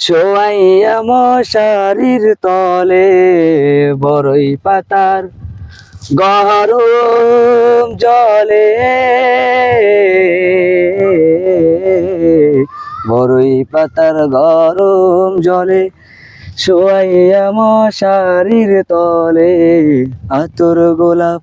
শোয়াইয়া মশারির তলে বড়ই পাতার গরম জলে। বড়ই পাতার গরম জলে শোয়াইয়া মশারির তলে আতর গোলাপ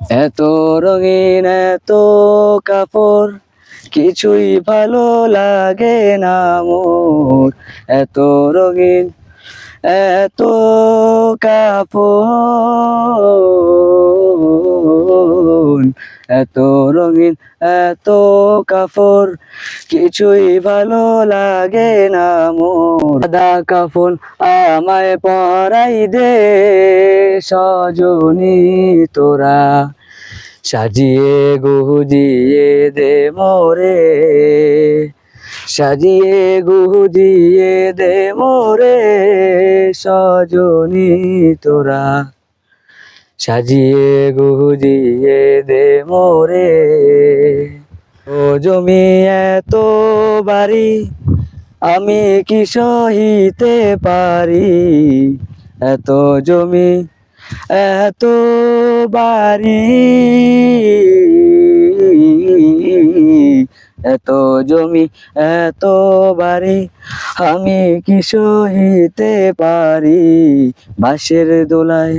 এত রঙিন এত কাপড় কিছুই ভালো লাগে না মোর। এত রঙিন এত কাপড় এত রঙিন, এত কাপড় কিছুই ভালো লাগে না মোর। সাদা কাফন আমায় পরাই দে, সজনী তোরা। সাজিয়ে গুজিয়ে দে মোরে। সাজিয়ে গুজিয়ে দে মোরে, সজনী তোরা। সাজিয়ে গুজিয়ে দে মোরে। ও জমি এত বাড়ি, আমি কি সহিতে পারি? এত জমি, এত বাড়ি, এত জমি, এত বাড়ি, আমি কি সহিতে পারি? বাঁশের দোলায়